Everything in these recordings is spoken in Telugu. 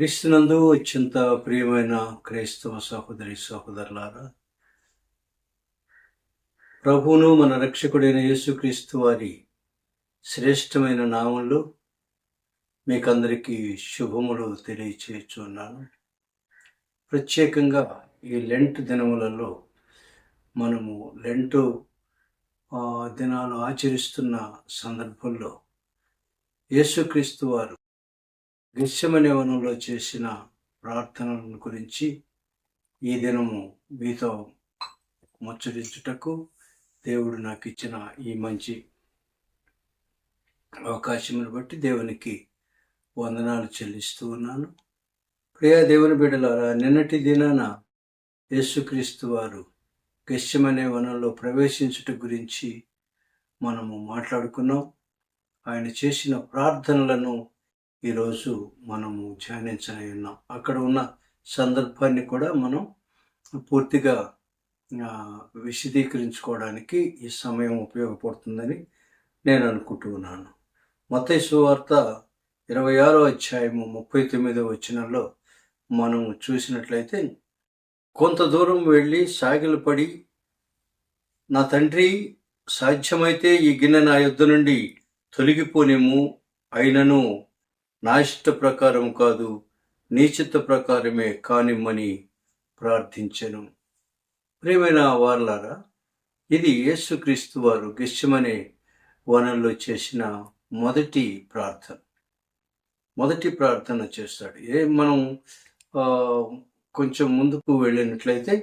క్రీస్తునందు అత్యంత ప్రియమైన క్రైస్తవ సహోదరి సహోదరులారా ప్రభువును మన రక్షకుడైన యేసుక్రీస్తు వారి శ్రేష్టమైన నామంలో మీకందరికీ శుభములు తెలియచేస్తున్నాను ప్రత్యేకంగా ఈ లెంట్ దినములలో మనము లెంటు దినాలు ఆచరిస్తున్న సందర్భంలో యేసుక్రీస్తు వారు గశ్యమనే వనంలో చేసిన ప్రార్థనలను గురించి ఈ దినము మీతో ముచ్చరించుటకు దేవుడు నాకు ఇచ్చిన ఈ మంచి అవకాశమును బట్టి దేవునికి వందనాలు చెల్లిస్తూ ఉన్నాను. ప్రియా దేవుని బిడ్డలారా నిన్నటి దినాన యేసుక్రీస్తు వారు గెస్యమనే వనంలో ప్రవేశించుట గురించి మనము మాట్లాడుకున్నాం. ఆయన చేసిన ప్రార్థనలను ఈరోజు మనము ధ్యానించనే ఉన్నాం. అక్కడ ఉన్న సందర్భాన్ని కూడా మనం పూర్తిగా విశదీకరించుకోవడానికి ఈ సమయం ఉపయోగపడుతుందని నేను అనుకుంటున్నాను ఉన్నాను. వార్త సువార్త ఇరవై ఆరో అధ్యాయము ముప్పై తొమ్మిదో వచ్చినలో మనం చూసినట్లయితే కొంత దూరం వెళ్ళి సాగిలపడి నా తండ్రి సాధ్యమైతే ఈ గిన్నె నా యుద్ధ నుండి తొలగిపోనేము అయినను నా ఇష్ట ప్రకారం కాదు నీ చిత్త ప్రకారమే కానిమ్మని ప్రార్థించెను. ప్రియమైన వార్లారా ఇది యేసుక్రీస్తు వారు గెస్యమనే వనంలో చేసిన మొదటి ప్రార్థన. మొదటి ప్రార్థన చేస్తాడు. ఏ మనం కొంచెం ముందుకు వెళ్ళినట్లయితే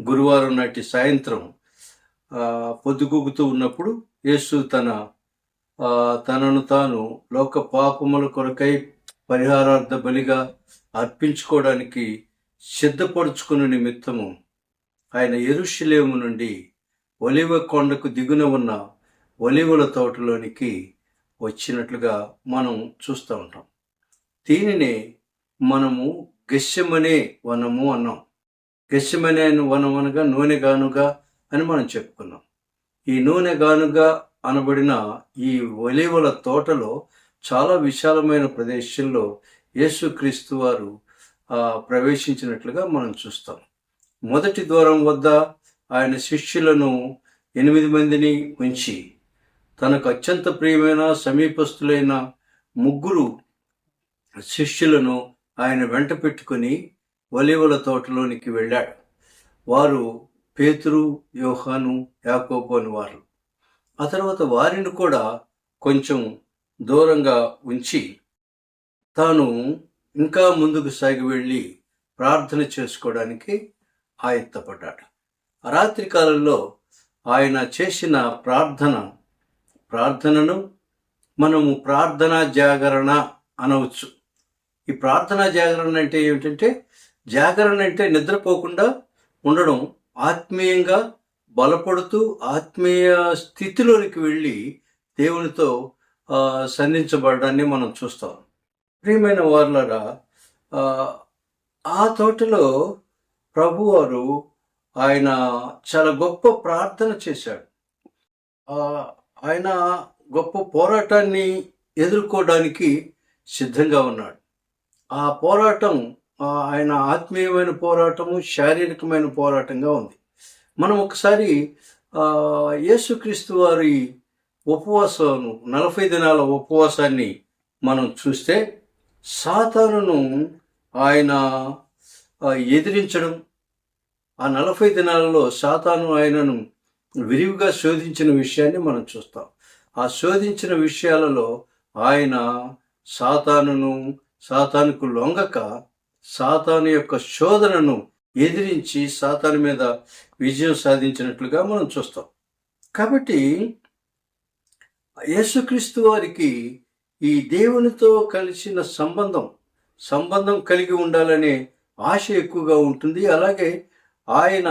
గురువారం నాటి సాయంత్రం పొద్దుగుగుతూ ఉన్నప్పుడు యేసు తన తనను తాను లోక పాపముల కొరకై పరిహారార్థ బలిగా అర్పించుకోవడానికి సిద్ధపరుచుకున్న నిమిత్తము ఆయన ఎరుషులేము నుండి ఒలివ కొండకు దిగున ఉన్న ఒలివల తోటలోనికి వచ్చినట్లుగా మనం చూస్తూ ఉంటాం. దీనినే మనము గెస్యమనే వనము అన్నాం. గెస్యమనే వనం అనగా నూనె గానుగా అని మనం చెప్పుకున్నాం. ఈ నూనె గానుగా అనబడిన ఈ ఒలివల తోటలో చాలా విశాలమైన ప్రదేశంలో యేసుక్రీస్తు వారు ప్రవేశించినట్లుగా మనం చూస్తాం. మొదటి ద్వారం వద్ద ఆయన శిష్యులను ఎనిమిది మందిని ఉంచి తనకు అత్యంత ప్రియమైన సమీపస్తులైన ముగ్గురు శిష్యులను ఆయన వెంట పెట్టుకుని ఒలివల తోటలోనికి వెళ్ళాడు. వారు పేతురు యోహాను యాకోబు అని వారు ఆ తర్వాత వారిని కూడా కొంచెం దూరంగా ఉంచి తాను ఇంకా ముందుకు సాగి వెళ్ళి ప్రార్థన చేసుకోవడానికి ఆయత్తపడ్డాడు. రాత్రి కాలంలో ఆయన చేసిన ప్రార్థన ప్రార్థనను మనము ప్రార్థనా జాగరణ అనవచ్చు. ఈ ప్రార్థనా జాగరణ అంటే ఏమిటంటే జాగరణ అంటే నిద్రపోకుండా ఉండడం ఆత్మీయంగా బలపడుతూ ఆత్మీయ స్థితిలోనికి వెళ్ళి దేవునితో సంధించబడడాన్ని మనం చూస్తాం. ప్రియమైన వారులరా ఆ, తోటలో ప్రభువారు ఆయన చాలా గొప్ప ప్రార్థన చేశాడు. ఆయన గొప్ప పోరాటాన్ని ఎదుర్కోవడానికి సిద్ధంగా ఉన్నాడు. ఆ పోరాటం ఆయన ఆత్మీయమైన పోరాటము శారీరకమైన పోరాటంగా ఉంది. మనం ఒకసారి యేసుక్రీస్తు వారి ఉపవాసం నలభై దినాల ఉపవాసాన్ని మనం చూస్తే సాతానును ఆయన ఎదిరించడం ఆ నలభై దినాలలో సాతాను ఆయనను విరివిగా శోధించిన విషయాన్ని మనం చూస్తాం. ఆ శోధించిన విషయాలలో ఆయన సాతానును సాతానుకు లొంగక సాతాను యొక్క శోధనను ఎదిరించి సాతాను మీద విజయం సాధించినట్లుగా మనం చూస్తాం. కాబట్టి యేసుక్రీస్తు వారికి ఈ దేవునితో కలిసిన సంబంధం సంబంధం కలిగి ఉండాలనే ఆశ ఎక్కువగా ఉంటుంది. అలాగే ఆయన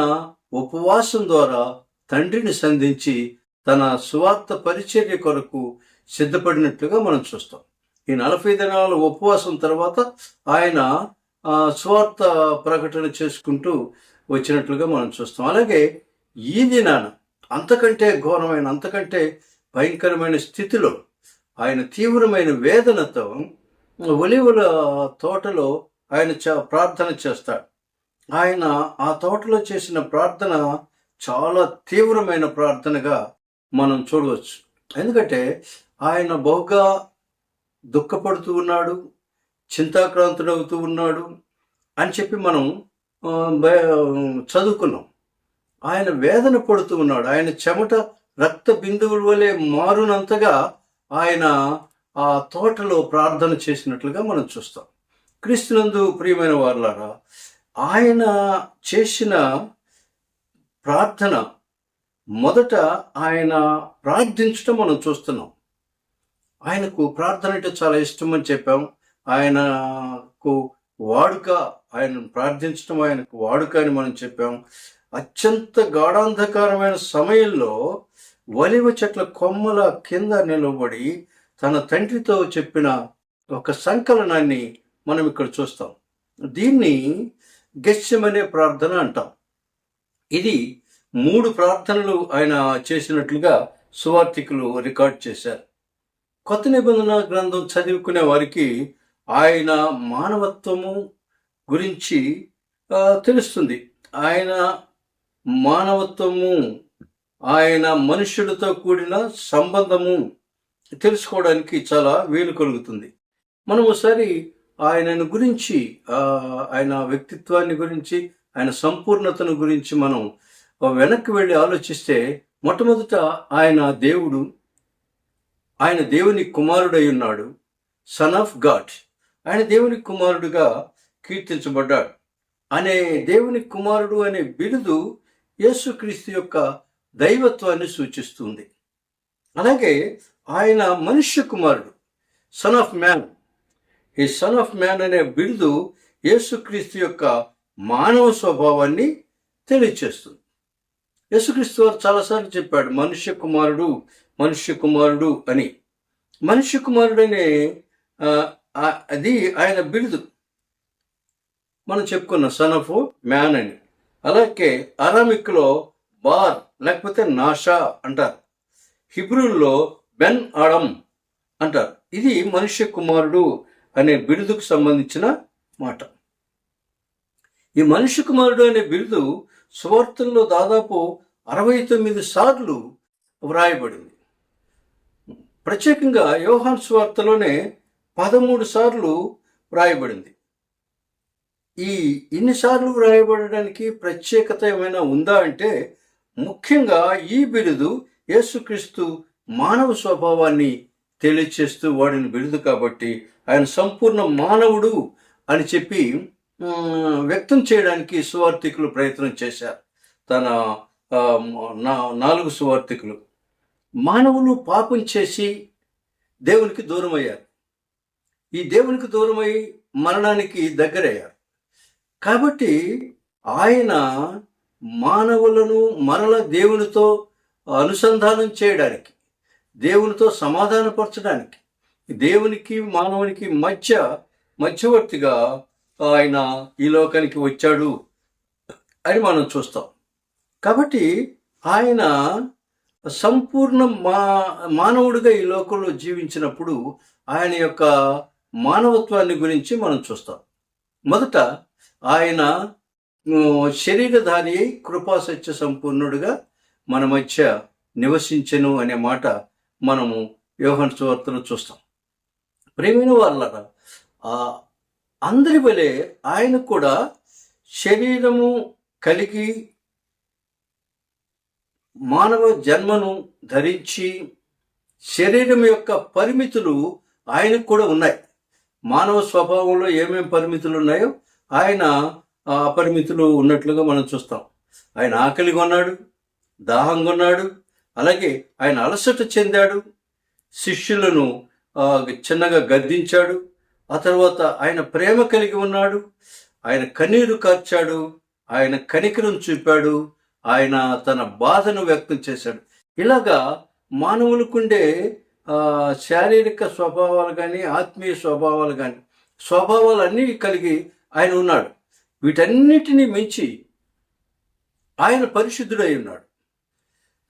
ఉపవాసం ద్వారా తండ్రిని సంధించి తన సువార్త పరిచర్య కొరకు సిద్ధపడినట్లుగా మనం చూస్తాం. ఈ నలభై దినాల ఉపవాసం తర్వాత ఆయన స్వార్థ ప్రకటన చేసుకుంటూ వచ్చినట్లుగా మనం చూస్తాం. అలాగే ఈ దినాన అంతకంటే ఘోరమైన అంతకంటే భయంకరమైన స్థితిలో ఆయన తీవ్రమైన వేదనతో ఒలివుల తోటలో ఆయన ప్రార్థన చేస్తాడు. ఆయన ఆ తోటలో చేసిన ప్రార్థన చాలా తీవ్రమైన ప్రార్థనగా మనం చూడవచ్చు. ఎందుకంటే ఆయన బహుగా దుఃఖపడుతూ ఉన్నాడు చింతాక్రాంతుడవుతూ ఉన్నాడు అని చెప్పి మనం చదువుకున్నాం. ఆయన వేదన పడుతూ ఉన్నాడు. ఆయన చెమట రక్త బిందువుల వలె మారునంతగా ఆయన ఆ తోటలో ప్రార్థన చేసినట్లుగా మనం చూస్తాం. క్రీస్తునందు ప్రియమైన వారులారా ఆయన చేసిన ప్రార్థన మొదట ఆయన ప్రార్థించడం మనం చూస్తున్నాం. ఆయనకు ప్రార్థన అంటే చాలా ఇష్టం అని చెప్పాం. ఆయనకు వాడుక ఆయన ప్రార్థించడం ఆయనకు వాడుక అని మనం చెప్పాం. అత్యంత గాఢాంధకారమైన సమయంలో వలివ చెట్ల కొమ్మల కింద నిలబడి తన తండ్రితో చెప్పిన ఒక సంకలనాన్ని మనం ఇక్కడ చూస్తాం. దీన్ని గెస్యమనే ప్రార్థన అంటాం. ఇది మూడు ప్రార్థనలు ఆయన చేసినట్లుగా సువార్థికులు రికార్డ్ చేశారు. కొత్త నిబంధన గ్రంథం చదువుకునే వారికి ఆయన మానవత్వము గురించి తెలుస్తుంది. ఆయన మానవత్వము ఆయన మనుషులతో కూడిన సంబంధము తెలుసుకోవడానికి చాలా వీలు కలుగుతుంది. మనం ఒకసారి ఆయనను గురించి ఆయన వ్యక్తిత్వాన్ని గురించి ఆయన సంపూర్ణతను గురించి మనం వెనక్కి వెళ్ళి ఆలోచిస్తే మొట్టమొదట ఆయన దేవుడు ఆయన దేవుని కుమారుడై ఉన్నాడు సన్ ఆఫ్ గాడ్ ఆయన దేవుని కుమారుడుగా కీర్తించబడ్డాడు. అనే దేవుని కుమారుడు అనే బిరుదు యేసుక్రీస్తు యొక్క దైవత్వాన్ని సూచిస్తుంది. అలాగే ఆయన మనుష్య కుమారుడు సన్ ఆఫ్ మ్యాన్ ఈ సన్ ఆఫ్ మ్యాన్ అనే బిరుదు యేసుక్రీస్తు యొక్క మానవ స్వభావాన్ని తెలియచేస్తుంది. యేసుక్రీస్తు వారు చాలాసార్లు చెప్పాడు మనుష్య కుమారుడు మనుష్య కుమారుడు అని. మనుష్య కుమారుడనే అది ఆయన బిరుదు. మనం చెప్పుకున్న సన్ ఆఫ్ మ్యాన్ అని. అలాగే అరామిక్లో బార్ లేకపోతే నాషా అంటారు. హిబ్రూల్లో బెన్ ఆడమ్ అంటారు. ఇది మనుష్య కుమారుడు అనే బిరుదుకు సంబంధించిన మాట. ఈ మనుష్య కుమారుడు అనే బిరుదు సువార్తల్లో దాదాపు అరవై తొమ్మిది సార్లు వ్రాయబడింది. ప్రత్యేకంగా యోహాన్ సువార్తలోనే పదమూడు సార్లు వ్రాయబడింది. ఈ ఇన్నిసార్లు వ్రాయబడడానికి ప్రత్యేకత ఏమైనా ఉందా అంటే ముఖ్యంగా ఈ బిరుదు యేసుక్రీస్తు మానవ స్వభావాన్ని తెలియచేస్తూ వాడిన బిరుదు కాబట్టి ఆయన సంపూర్ణ మానవుడు అని చెప్పి వ్యక్తం చేయడానికి సువార్థికులు ప్రయత్నం చేశారు. తన నా- నాలుగు సువార్థికులు. మానవులు పాపం చేసి దేవునికి దూరం అయ్యారు ఈ దేవునికి దూరమై మరణానికి దగ్గరయ్యారు. కాబట్టి ఆయన మానవులను మరల దేవునితో అనుసంధానం చేయడానికి దేవునితో సమాధానపరచడానికి దేవునికి మానవునికి మధ్య మధ్యవర్తిగా ఆయన ఈ లోకానికి వచ్చాడు అని మనం చూస్తాం. కాబట్టి ఆయన సంపూర్ణ మా మానవుడిగా ఈ లోకంలో జీవించినప్పుడు ఆయన యొక్క మానవత్వాన్ని గురించి మనం చూస్తాం. మొదట ఆయన శరీరధారి అయి కృపాసత్య సంపూర్ణుడుగా మన మధ్య నివసించెను అనే మాట మనము యోహన్ సువార్తలో చూస్తాం. ప్రేమైన వాళ్ళ అందరి వలె ఆయన కూడా శరీరము కలిగి మానవ జన్మను ధరించి శరీరం యొక్క పరిమితులు ఆయనకు కూడా ఉన్నాయి. మానవ స్వభావంలో ఏమేం పరిమితులు ఉన్నాయో ఆయన ఆ అపరిమితులు ఉన్నట్లుగా మనం చూస్తాం. ఆయన ఆకలిగా ఉన్నాడు దాహంగా ఉన్నాడు అలాగే ఆయన అలసట చెందాడు శిష్యులను చిన్నగా గద్దించాడు ఆ తర్వాత ఆయన ప్రేమ కలిగి ఉన్నాడు ఆయన కన్నీరు కార్చాడు ఆయన కనికరం చూపాడు ఆయన తన బాధను వ్యక్తం చేశాడు. ఇలాగా మానవులకుండే శారీరక స్వభావాలు కానీ ఆత్మీయ స్వభావాలు కానీ స్వభావాలు అన్నీ కలిగి ఆయన ఉన్నాడు. వీటన్నిటినీ మించి ఆయన పరిశుద్ధుడై ఉన్నాడు.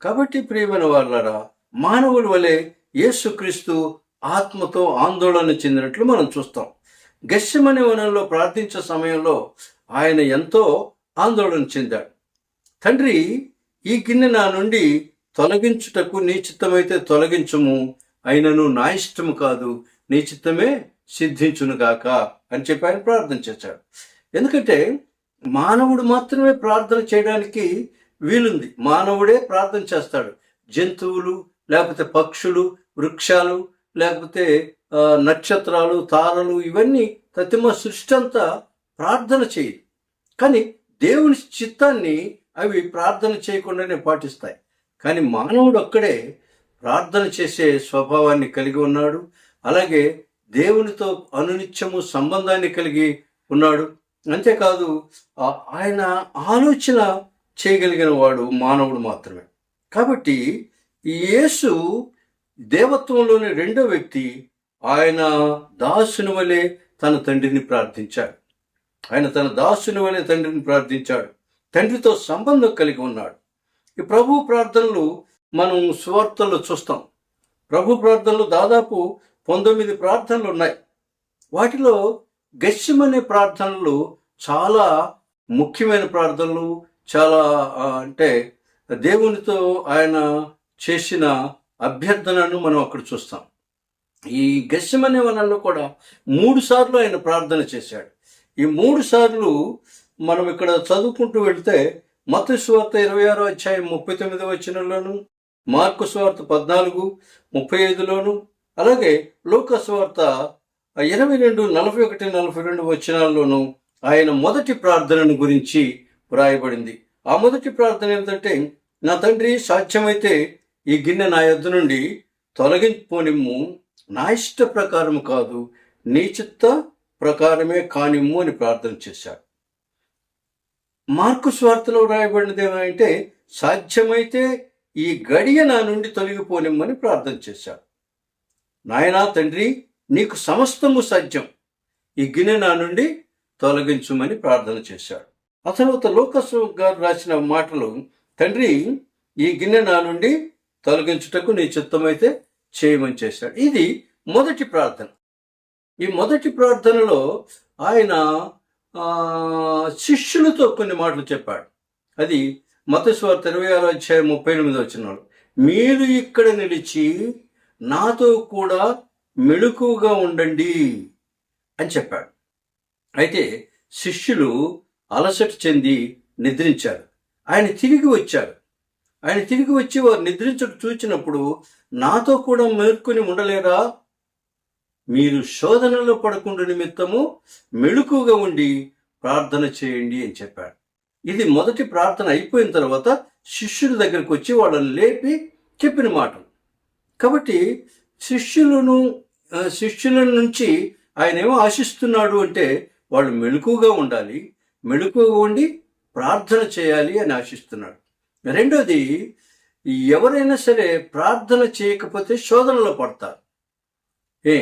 కాబట్టి ప్రియమైన వాళ్ళరా మానవుల వలె యేసుక్రీస్తు ఆత్మతో ఆందోళన చెందినట్లు మనం చూస్తాం. గశ్యమని వనంలో ప్రార్థించే సమయంలో ఆయన ఎంతో ఆందోళన చెందాడు. తండ్రి ఈ గిన్నె నా నుండి తొలగించుటకు నీ చిత్తమైతే తొలగించుము అయినను నా ఇష్టము కాదు నీ చిత్తమే సిద్ధించునుగాక అని చెప్పి ఆయన ప్రార్థన చేశాడు. ఎందుకంటే మానవుడు మాత్రమే ప్రార్థన చేయడానికి వీలుంది. మానవుడే ప్రార్థన చేస్తాడు. జంతువులు లేకపోతే పక్షులు వృక్షాలు లేకపోతే నక్షత్రాలు తారలు ఇవన్నీ ప్రతిమ సృష్టి అంతా ప్రార్థన చేయదు కానీ దేవుని చిత్తాన్ని అవి ప్రార్థన చేయకుండానే పాటిస్తాయి. కానీ మానవుడు ఒక్కడే ప్రార్థన చేసే స్వభావాన్ని కలిగి ఉన్నాడు. అలాగే దేవునితో అనునిత్యము సంబంధాన్ని కలిగి ఉన్నాడు. అంతేకాదు ఆయన ఆలోచన చేయగలిగిన వాడు మానవుడు మాత్రమే. కాబట్టి యేసు దేవత్వంలోని రెండో వ్యక్తి ఆయన దాసుని వలె తన తండ్రిని ప్రార్థించాడు. ఆయన తన దాసుని వలె తండ్రిని ప్రార్థించాడు. తండ్రితో సంబంధం కలిగి ఉన్నాడు. ఈ ప్రభు ప్రార్థనలు మనం సువార్తల్లో చూస్తాం. ప్రభు ప్రార్థనలు దాదాపు పంతొమ్మిది ప్రార్థనలు ఉన్నాయి. వాటిలో గస్యమనే ప్రార్థనలు చాలా ముఖ్యమైన ప్రార్థనలు చాలా అంటే దేవునితో ఆయన చేసిన అభ్యర్థనను మనం అక్కడ చూస్తాం. ఈ గస్యమనే వనంలో కూడా మూడు సార్లు ఆయన ప్రార్థన చేశాడు. ఈ మూడు సార్లు మనం ఇక్కడ చదువుకుంటూ వెళ్తే మత స్వార్థ ఇరవై ఆరో అధ్యాయం ముప్పై తొమ్మిదో వచ్చినలోను మార్కు స్వార్త పద్నాలుగు ముప్పై ఐదులోను అలాగే లోక స్వార్త ఇరవై రెండు నలభై ఒకటి నలభై రెండు వచనాల్లోనూ ఆయన మొదటి ప్రార్థనను గురించి వ్రాయబడింది. ఆ మొదటి ప్రార్థన ఏంటంటే నా తండ్రి సాధ్యమైతే ఈ గిన్నె నా యొద్ద నుండి తొలగించుకోనిమ్ము నా ఇష్ట ప్రకారం కాదు నీ చిత్త ప్రకారమే కానిమ్ము అని ప్రార్థన చేశాడు. మార్కు స్వార్థలో రాయబడినది ఏమంటే సాధ్యమైతే ఈ గడియ నా నుండి తొలగిపోనిమ్మని ప్రార్థన చేశాడు. నాయనా తండ్రి నీకు సమస్తము సాధ్యం. ఈ గిన్నె నా నుండి తొలగించుమని ప్రార్థన చేశాడు. ఆ తర్వాత లోకస్ గారు రాసిన మాటలు తండ్రి ఈ గిన్నె నా నుండి తొలగించుటకు నీ చిత్తమైతే చేయమని చేశాడు. ఇది మొదటి ప్రార్థన. ఈ మొదటి ప్రార్థనలో ఆయన శిష్యులతో కొన్ని మాటలు చెప్పాడు. అది మతస్వార్త ఇరవై ఆరో అధ్యాయం ముప్పై ఎనిమిది వచ్చినాడు మీరు ఇక్కడ నిలిచి నాతో కూడా మెళుకువగా ఉండండి అని చెప్పాడు. అయితే శిష్యులు అలసట చెంది నిద్రించారు. ఆయన తిరిగి వచ్చారు. ఆయన తిరిగి వచ్చి వారు నిద్రించడం చూచినప్పుడు నాతో కూడా మేల్కొని ఉండలేరా? మీరు శోధనలో పడకుండా నిమిత్తము మెళుకుగా ఉండి ప్రార్థన చేయండి అని చెప్పాడు. ఇది మొదటి ప్రార్థన అయిపోయిన తర్వాత శిష్యుల దగ్గరికి వచ్చి వాళ్ళని లేపి చెప్పిన మాట. కాబట్టి శిష్యులను శిష్యుల నుంచి ఆయన ఏమో ఆశిస్తున్నాడు అంటే వాళ్ళు మెలకుగా ఉండాలి మెళుకుగా ఉండి ప్రార్థన చేయాలి అని ఆశిస్తున్నాడు. రెండోది ఎవరైనా సరే ప్రార్థన చేయకపోతే శోధనలో పడతారు. ఏ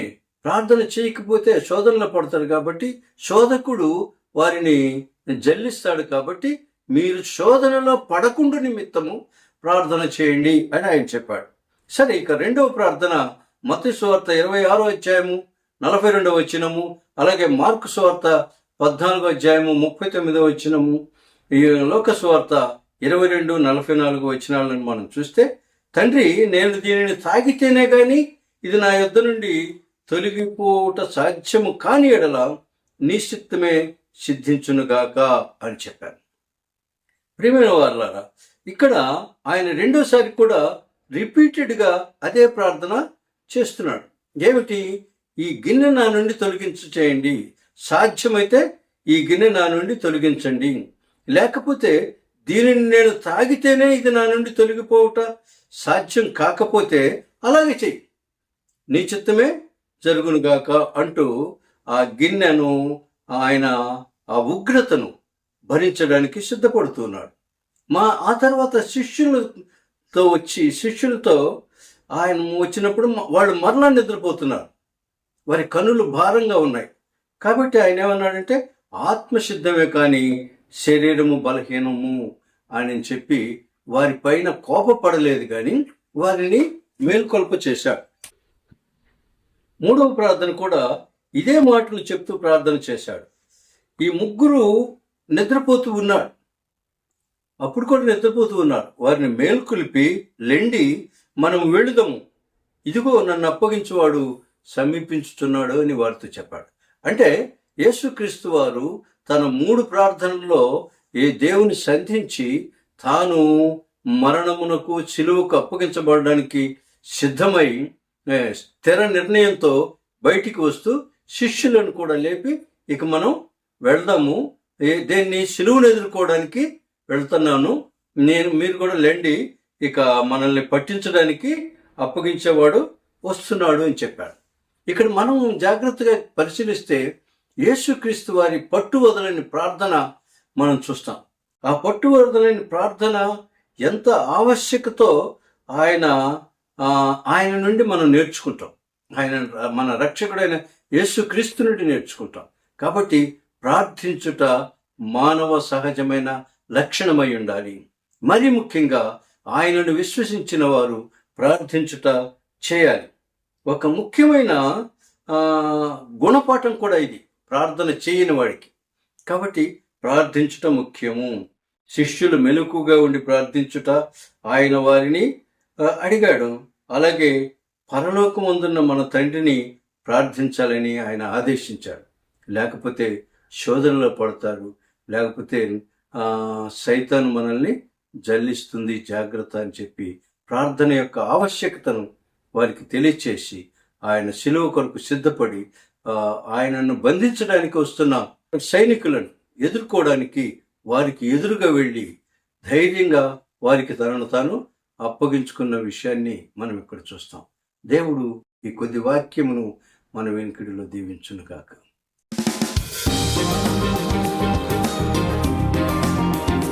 ప్రార్థన చేయకపోతే శోధనలో పడతారు కాబట్టి శోధకుడు వారిని జల్లిస్తాడు కాబట్టి మీరు శోధనలో పడకుండా నిమిత్తము ప్రార్థన చేయండి అని ఆయన చెప్పాడు. సరే ఇక రెండవ ప్రార్థన మత సువార్త ఇరవై ఆరో అధ్యాయము నలభై రెండవ వచ్చినము అలాగే మార్కు సువార్త పద్నాలుగో అధ్యాయము ముప్పై తొమ్మిదో వచ్చినము ఈ లోక సువార్త ఇరవై రెండు నలభై నాలుగు వచ్చినాలను మనం చూస్తే తండ్రి నేను దీనిని తాగితేనే కానీ ఇది నా యుద్ధ నుండి తొలగిపోవుట సాధ్యము కాని ఎడల నిశ్చిత్తమే సిద్ధించునుగాక అని చెప్పాను ప్రియమైన వారులారా ఇక్కడ ఆయన రెండోసారి కూడా రిపీటెడ్గా అదే ప్రార్థన చేస్తున్నాడు. ఏమిటి? ఈ గిన్నె నా నుండి తొలగించు చేయండి. సాధ్యమైతే ఈ గిన్నె నా నుండి తొలగించండి. లేకపోతే దీనిని నేను తాగితేనే ఇది నా నుండి తొలగిపోవుట సాధ్యం కాకపోతే అలాగే చెయ్యి. నీ చిత్తమే జరుగునుగాక అంటూ ఆ గిన్నెను ఆయన ఆ ఉగ్రతను భరించడానికి సిద్ధపడుతున్నాడు. మా ఆ తర్వాత శిష్యులతో వచ్చి శిష్యులతో ఆయన వచ్చినప్పుడు వాళ్ళు మరలా నిద్రపోతున్నారు. వారి కనులు భారంగా ఉన్నాయి. కాబట్టి ఆయన ఏమన్నాడంటే ఆత్మసిద్ధమే కానీ శరీరము బలహీనము అని చెప్పి వారి పైన కోపపడలేదు కానీ వారిని మేల్కొల్ప చేశాడు. మూడవ ప్రార్థన కూడా ఇదే మాటలు చెప్తూ ప్రార్థన చేశాడు. ఈ ముగ్గురు నిద్రపోతూ ఉన్నాడు అప్పుడు కూడా నిద్రపోతూ ఉన్నారు. వారిని మేల్కొలిపి లెండి మనం వెళుదాము. ఇదిగో నన్ను అప్పగించేవాడు సమీపించుతున్నాడు అని వారితో చెప్పాడు. అంటే యేసుక్రీస్తు వారు తన మూడు ప్రార్థనల్లో ఏ దేవుని సంధించి తాను మరణమునకు చిలువకు అప్పగించబడడానికి సిద్ధమై స్థిర నిర్ణయంతో బయటికి వస్తూ శిష్యులను కూడా లేపి ఇక మనం వెళ్దాము. దేన్ని సిలువను ఎదుర్కోవడానికి వెళ్తున్నాను. నేను మీరు కూడా లేండి. ఇక మనల్ని పట్టించడానికి అప్పగించేవాడు వస్తున్నాడు అని చెప్పాడు. ఇక్కడ మనం జాగ్రత్తగా పరిశీలిస్తే యేసుక్రీస్తు వారి పట్టు వదలని ప్రార్థన మనం చూస్తాం. ఆ పట్టు వదలని ప్రార్థన ఎంత ఆవశ్యకతో ఆయన ఆయన నుండి మనం నేర్చుకుంటాం. ఆయన మన రక్షకుడైన యేసుక్రీస్తు నుండి నేర్చుకుంటాం. కాబట్టి ప్రార్థించుట మానవ సహజమైన లక్షణమై ఉండాలి. మరి ముఖ్యంగా ఆయనను విశ్వసించిన వారు ప్రార్థించుట చేయాలి. ఒక ముఖ్యమైన గుణపాఠం కూడా ఇది ప్రార్థన చేయని వాడికి. కాబట్టి ప్రార్థించుట ముఖ్యము. శిష్యులు మెలకుగా ఉండి ప్రార్థించుట ఆయన వారిని అడిగాడు. అలాగే పరలోకమందున్న మన తండ్రిని ప్రార్థించాలని ఆయన ఆదేశించాడు లేకపోతే శోధనలో పడతారు. లేకపోతే ఆ, సైతాన్ మనల్ని జల్లిస్తుంది జాగ్రత్త అని చెప్పి ప్రార్థన యొక్క ఆవశ్యకతను వారికి తెలియచేసి ఆయన సిలువ కొరకు సిద్ధపడి ఆయనను బంధించడానికి వస్తున్న సైనికులను ఎదుర్కోవడానికి వారికి ఎదురుగా వెళ్ళి ధైర్యంగా వారికి తనను తాను అప్పగించుకున్న విషయాన్ని మనం ఇక్కడ చూస్తాం. దేవుడు ఈ కొద్ది వాక్యమును మన వెంకిడిలో దీవించునుగాక.